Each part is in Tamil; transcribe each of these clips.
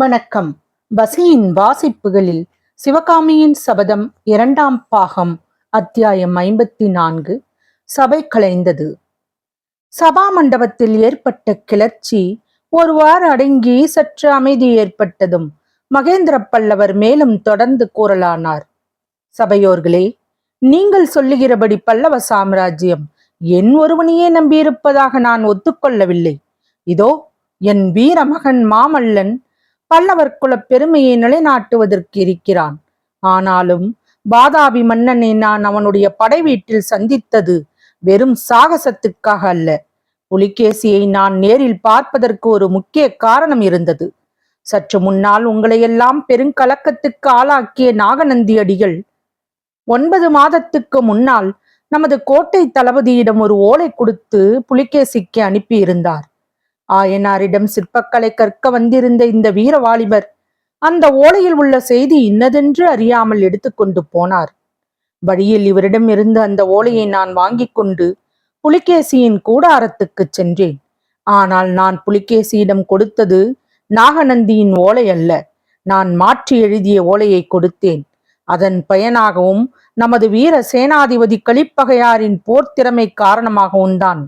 வணக்கம். பசியின் வாசிப்புகளில் சிவகாமியின் சபதம் இரண்டாம் பாகம் அத்தியாயம் ஐம்பத்தி நான்கு சபை கலைந்தது. சபா மண்டபத்தில் ஏற்பட்ட கிளர்ச்சி ஒருவாறு அடங்கி சற்று அமைதி ஏற்பட்டதும் மகேந்திர பல்லவர் மேலும் தொடர்ந்து கூறலானார். சபையோர்களே நீங்கள் சொல்லுகிறபடி பல்லவ சாம்ராஜ்யம் என் ஒருவனையே நம்பியிருப்பதாக நான் ஒத்துக்கொள்ளவில்லை. இதோ என் வீர மகன் மாமல்லன் பல்லவர் குலப் பெருமையை நிலைநாட்டுவதற்கு இருக்கிறான். ஆனாலும் பாதாபி மன்னனை நான் அவனுடைய படை வீட்டில் சந்தித்தது வெறும் சாகசத்துக்காக அல்ல. புலிகேசியை நான் நேரில் பார்ப்பதற்கு ஒரு முக்கிய காரணம் இருந்தது. சற்று முன்னால் உங்களையெல்லாம் பெருங்கலக்கத்துக்கு ஆளாக்கிய நாகநந்தி அடிகள் ஒன்பது மாதத்துக்கு முன்னால் நமது கோட்டை தளபதியிடம் ஒரு ஓலை கொடுத்து புலிகேசிக்கு அனுப்பியிருந்தார். ஆயனாரிடம் சிற்பக்கலை கற்க வந்திருந்த இந்த வீர வாலிபர் அந்த ஓலையில் உள்ள செய்தி இன்னதென்று அறியாமல் எடுத்துக்கொண்டு போனார். வழியில் இவரிடம் இருந்து அந்த ஓலையை நான் வாங்கிக் கொண்டு புலிகேசியின் கூடாரத்துக்கு சென்றேன். ஆனால் நான் புலிகேசியிடம் கொடுத்தது நாகநந்தியின் ஓலை அல்ல. நான் மாற்றி எழுதிய ஓலையை கொடுத்தேன். அதன் பயனாகவும் நமது வீர சேனாதிபதி கலிப்பகையாரின் போர் திறமை காரணமாகவும் தான்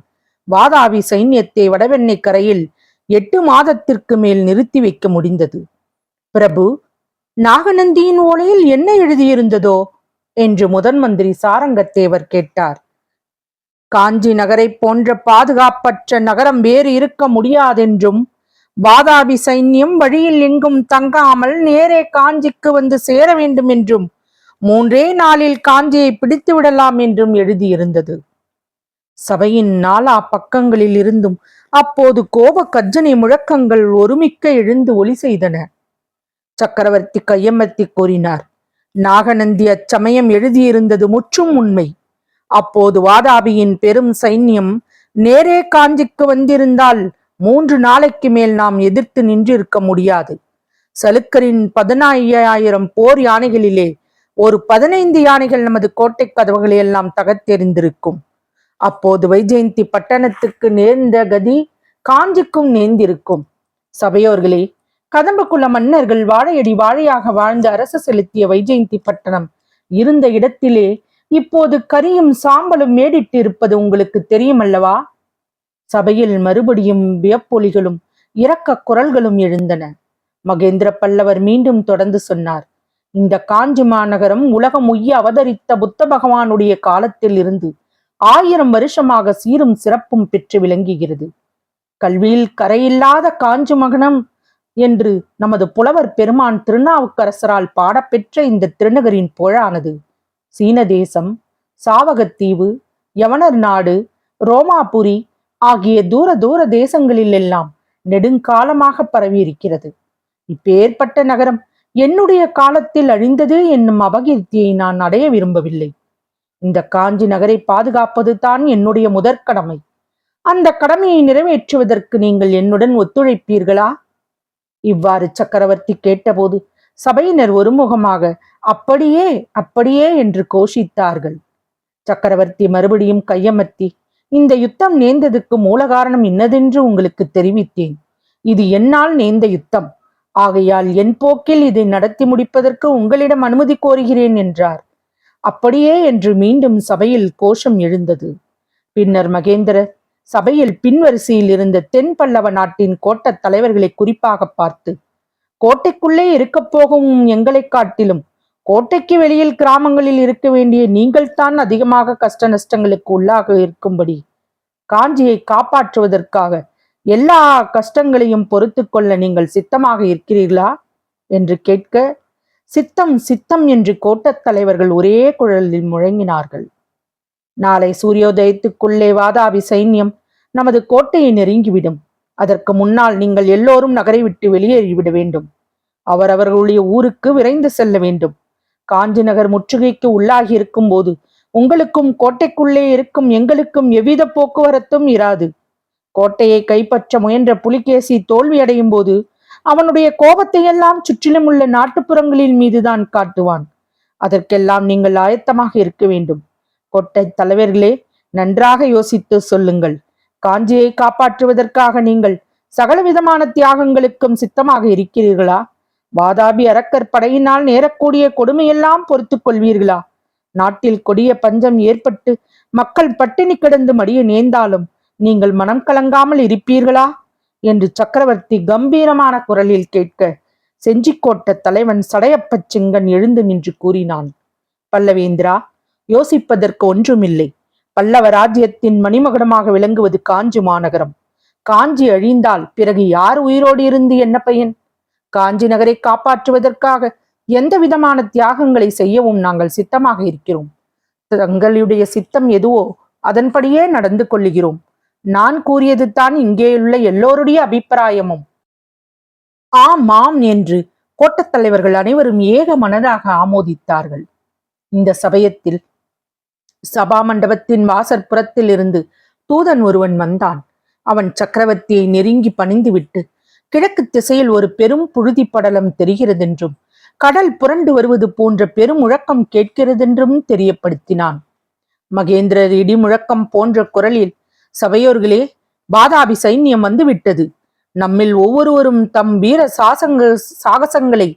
வாதாபி சைன்யத்தை வடவெண்ணை கரையில் எட்டு மாதத்திற்கு மேல் நிறுத்தி வைக்க முடிந்தது. பிரபு நாகநந்தியின் ஓலையில் என்ன எழுதியிருந்ததோ? என்று முதன் மந்திரி சாரங்கத்தேவர் கேட்டார். காஞ்சி நகரை போன்ற பாதுகாப்பற்ற நகரம் வேறு இருக்க முடியாதென்றும் வாதாபி சைன்யம் வழியில் எங்கும் தங்காமல் நேரே காஞ்சிக்கு வந்து சேர வேண்டும் என்றும் மூன்றே நாளில் காஞ்சியை பிடித்து விடலாம் என்றும் எழுதியிருந்தது. சபையின் நாலா பக்கங்களில் இருந்தும் அப்போது கோப கர்ஜனை முழக்கங்கள் ஒருமிக்க எழுந்து ஒலி செய்தன. சக்கரவர்த்தி கையமர்த்தி கூறினார் நாகநந்தி அச்சமயம் எழுதியிருந்தது முற்றும் உண்மை. அப்போது வாதாபியின் பெரும் சைன்யம் நேரே காஞ்சிக்கு வந்திருந்தால் மூன்று நாளைக்கு மேல் நாம் எதிர்த்து நின்றிருக்க முடியாது. சலுக்கரின் பதினாயிரம் போர் யானைகளிலே ஒரு பதினைந்து யானைகள் நமது கோட்டை கதவுகளை எல்லாம் தகர்த்தெறிந்திருக்கும். அப்போது வைஜெயந்தி பட்டணத்துக்கு நேர்ந்த கதி காஞ்சிக்கும் நேர்ந்திருக்கும். சபையோர்களே கதம்பக்குள்ள மன்னர்கள் வாழையடி வாழையாக வாழ்ந்து அரசு செலுத்திய வைஜெயந்தி பட்டணம் இருந்த இடத்திலே இப்போது கரியும் சாம்பலும் மேடிட்டு இருப்பது உங்களுக்கு தெரியும் அல்லவா சபையில் மறுபடியும் வியப்பொலிகளும் இரக்க குரல்களும் எழுந்தன. மகேந்திர பல்லவர் மீண்டும் தொடர்ந்து சொன்னார் இந்த காஞ்சி மாநகரம் உலகம் உய்ய அவதரித்த புத்த பகவானுடைய காலத்தில் இருந்து ஆயிரம் வருஷமாக சீரும் சிறப்பும் பெற்று விளங்குகிறது. கல்வியில் கரையில்லாத காஞ்சி மகனம் என்று நமது புலவர் பெருமான் திருநாவுக்கரசரால் பாடப்பெற்ற இந்த திருநகரின் புழானது சீன தேசம் சாவகத்தீவு யவனர் நாடு ரோமாபுரி ஆகிய தூர தூர தேசங்களிலெல்லாம் நெடுங்காலமாக பரவியிருக்கிறது. இப்பேற்பட்ட நகரம் என்னுடைய காலத்தில் அழிந்தது என்னும் அபகீர்த்தியை நான் அடைய விரும்பவில்லை. இந்த காஞ்சி நகரை பாதுகாப்பது தான் என்னுடைய முதற்கடமை அந்த கடமையை நிறைவேற்றுவதற்கு நீங்கள் என்னுடன் ஒத்துழைப்பீர்களா? இவ்வாறு சக்கரவர்த்தி கேட்டபோது சபையினர் ஒருமுகமாக அப்படியே அப்படியே என்று கோஷித்தார்கள். சக்கரவர்த்தி மறுபடியும் கையமர்த்தி இந்த யுத்தம் நேர்ந்ததுக்கு மூல காரணம் இன்னதென்று உங்களுக்கு தெரிவித்தேன். இது என்னால் நேர்ந்த யுத்தம். ஆகையால் என் போக்கில் இதை நடத்தி முடிப்பதற்கு உங்களிடம் அனுமதி கோருகிறேன் என்றார். அப்படியே என்று மீண்டும் சபையில் கோஷம் எழுந்தது. பின்னர் மகேந்திரர் சபையில் பின்வரிசையில் இருந்த தென் பல்லவ நாட்டின் கோட்டத் தலைவர்களை குறிப்பாக பார்த்து கோட்டைக்குள்ளே இருக்கப் போகும் எங்களை காட்டிலும் கோட்டைக்கு வெளியில் கிராமங்களில் இருக்க வேண்டிய நீங்கள்தான் அதிகமாக கஷ்ட நஷ்டங்களுக்கு உள்ளாக இருக்கும்படி காஞ்சியை காப்பாற்றுவதற்காக எல்லா கஷ்டங்களையும் பொறுத்து கொள்ள நீங்கள் சித்தமாக இருக்கிறீர்களா? என்று கேட்க சித்தம் சித்தம் என்று கோட்டத் தலைவர்கள் ஒரே குழலில் முழங்கினார்கள். நாளை சூரியோதயத்துக்குள்ளே வாதாபி சைன்யம் நமது கோட்டையை நெருங்கிவிடும். அதற்கு முன்னால் நீங்கள் எல்லோரும் நகரை விட்டு வெளியேறிவிட வேண்டும். அவரவர்களுடைய ஊருக்கு விரைந்து செல்ல வேண்டும். காஞ்சி நகர் முற்றுகைக்கு உள்ளாகி இருக்கும் போது உங்களுக்கும் கோட்டைக்குள்ளே இருக்கும் எங்களுக்கும் எவ்வித போக்குவரத்தும் இராது. கோட்டையை கைப்பற்ற முயன்ற புலிகேசி தோல்வியடையும் போது அவனுடைய கோபத்தை எல்லாம் சுற்றிலும் உள்ள நாட்டுப்புறங்களின் மீதுதான் காட்டுவான். அதற்கெல்லாம் நீங்கள் ஆயத்தமாக இருக்க வேண்டும். கொட்டை தலைவர்களே நன்றாக யோசித்து சொல்லுங்கள். காஞ்சியை காப்பாற்றுவதற்காக நீங்கள் சகலவிதமான தியாகங்களுக்கும் சித்தமாக இருக்கிறீர்களா? வாதாபி அரக்கர் படையினால் நேரக்கூடிய கொடுமையெல்லாம் பொறுத்துக் கொள்வீர்களா? நாட்டில் கொடிய பஞ்சம் ஏற்பட்டு மக்கள் பட்டினி கிடந்து மடிய நேர்ந்தாலும் நீங்கள் மனம் கலங்காமல் இருப்பீர்களா? என்று சக்கரவர்த்தி கம்பீரமான குரலில் கேட்க செஞ்சிக்கோட்ட தலைவன் சடையப்ப சிங்கன் எழுந்து நின்று கூறினான் பல்லவேந்திரா யோசிப்பதற்கு ஒன்றுமில்லை. பல்லவ ராஜ்யத்தின் மணிமகுடமாக விளங்குவது காஞ்சி மாநகரம். காஞ்சி அழிந்தால் பிறகு யார் உயிரோடு இருந்து என்ன பயன்? காஞ்சி நகரை காப்பாற்றுவதற்காக எந்த விதமான தியாகங்களை செய்யவும் நாங்கள் சித்தமாக இருக்கிறோம். தங்களுடைய சித்தம் எதுவோ அதன்படியே நடந்து கொள்ளுகிறோம். நான் கூறியது தான் இங்கேயுள்ள எல்லோருடைய அபிப்பிராயமும். ஆம் ஆம் என்று கோட்டத் தலைவர்கள் அனைவரும் ஏக மனதாக ஆமோதித்தார்கள். இந்த சபயத்தில் சபா மண்டபத்தின் வாசற்புறத்தில் இருந்து தூதன் ஒருவன் வந்தான். அவன் சக்கரவர்த்தியை நெருங்கி பணிந்துவிட்டு கிழக்கு திசையில் ஒரு பெரும் புழுதி படலம் தெரிகிறதென்றும் கடல் புரண்டு வருவது போன்ற பெருமுழக்கம் கேட்கிறதென்றும் தெரியப்படுத்தினான். மகேந்திரர் இடி முழக்கம் போன்ற குரலில் சபையோர்களே பாதாபி சைன்யம் வந்துவிட்டது. நம்மில் ஒவ்வொருவரும் தம் வீர சாசங்க சாகசங்களை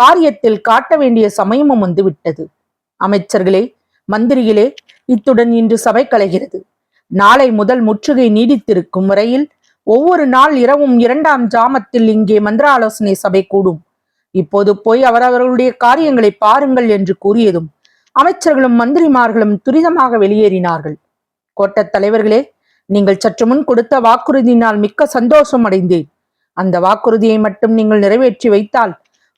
காரியத்தில் காட்ட வேண்டிய சமயமும் வந்துவிட்டது. அமைச்சர்களே மந்திரிகளே இத்துடன் இன்று சபை கலைகிறது. நாளை முதல் முற்றுகை நீடித்திருக்கும் வரையில் ஒவ்வொரு நாள் இரவும் இரண்டாம் ஜாமத்தில் இங்கே மந்திர ஆலோசனை சபை கூடும். இப்போது போய் அவரவர்களுடைய காரியங்களை பாருங்கள் என்று கூறியதும் அமைச்சர்களும் மந்திரிமார்களும் துரிதமாக வெளியேறினார்கள். கோட்டத் தலைவர்களே நீங்கள் சற்று முன் கொடுத்த வாக்குறுதியினால் மிக்க சந்தோஷம் அடைந்தேன். அந்த வாக்குறுதியை மட்டும் நீங்கள் நிறைவேற்றி வைத்தால்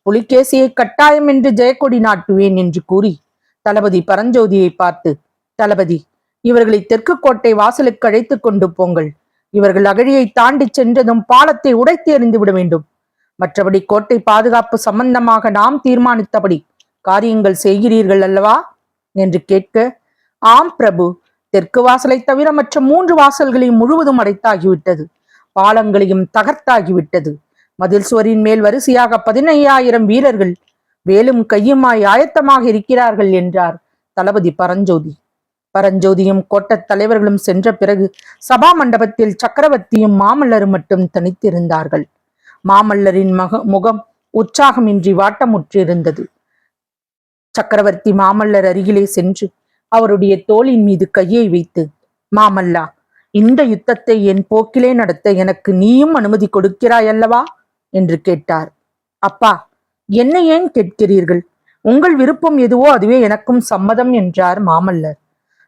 புலிகேசியை கட்டாயம் என்று ஜெயக்கொடி நாட்டுவேன் என்று கூறி தளபதி பரஞ்சோதியை பார்த்து தளபதி இவர்களை தெற்கு கோட்டை வாசலுக்கு அழைத்துக் கொண்டு போங்கள். இவர்கள் அகழியை தாண்டி சென்றதும் பாலத்தை உடைத்து எறிந்து விட வேண்டும். மற்றபடி கோட்டை பாதுகாப்பு சம்பந்தமாக நாம் தீர்மானித்தபடி காரியங்கள் செய்கிறீர்கள் அல்லவா? என்று கேட்க ஆம் பிரபு. தெற்கு வாசலை தவிர மற்ற மூன்று வாசல்களையும் முழுவதும் அடைத்தாகிவிட்டது. பாலங்களையும் தகர்த்தாகிவிட்டது. மதில் சுவரின் மேல் வரிசையாக பதினையாயிரம் வீரர்கள் வேலும் கையுமாய் ஆயத்தமாக இருக்கிறார்கள் என்றார் தளபதி பரஞ்சோதி. பரஞ்சோதியும் கோட்டத் தலைவர்களும் சென்ற பிறகு சபா மண்டபத்தில் சக்கரவர்த்தியும் மாமல்லரும் மட்டும் தனித்திருந்தார்கள். மாமல்லரின் மக முகம் உற்சாகமின்றி வாட்டமுற்றிருந்தது. சக்கரவர்த்தி மாமல்லர் அருகிலே சென்று அவருடைய தோளின் மீது கையை வைத்து மாமல்லா இந்த யுத்தத்தை என் போக்கிலே நடத்த எனக்கு நீயும் அனுமதி கொடுக்கிறாய் அல்லவா என்று கேட்டார். அப்பா என்ன ஏன் கேட்கிறீர்கள்? உங்கள் விருப்பம் எதுவோ அதுவே எனக்கும் சம்மதம் என்றார் மாமல்லர்.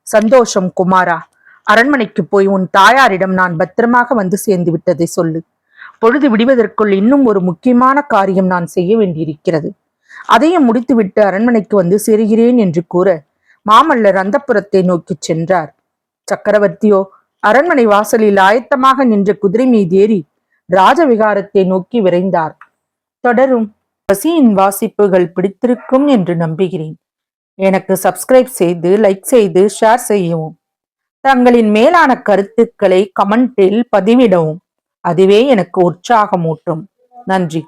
சந்தோஷம் குமாரா. அரண்மனைக்கு போய் உன் தாயாரிடம் நான் பத்திரமாக வந்து சேர்ந்து விட்டதை சொல்லு. பொழுது விடுவதற்குள் இன்னும் ஒரு முக்கியமான காரியம் நான் செய்ய வேண்டியிருக்கிறது. அதையும் முடித்துவிட்டு அரண்மனைக்கு வந்து சேருகிறேன் என்று கூற மாமல்லர் அந்தப்புறத்தை நோக்கிச் சென்றார். சக்கரவர்த்தியோ அரண்மனை வாசலில் ஆயத்தமாக நின்ற குதிரை மீதேறி ராஜவிகாரத்தை நோக்கி விரைந்தார். தொடரும் பசியின் வாசிப்புகள் பிடித்திருக்கும் என்று நம்புகிறேன். எனக்கு சப்ஸ்கிரைப் செய்து லைக் செய்து ஷேர் செய்யவும். தங்களின் மேலான கருத்துக்களை கமெண்டில் பதிவிடவும். அதுவே எனக்கு உற்சாகமூட்டும். நன்றி.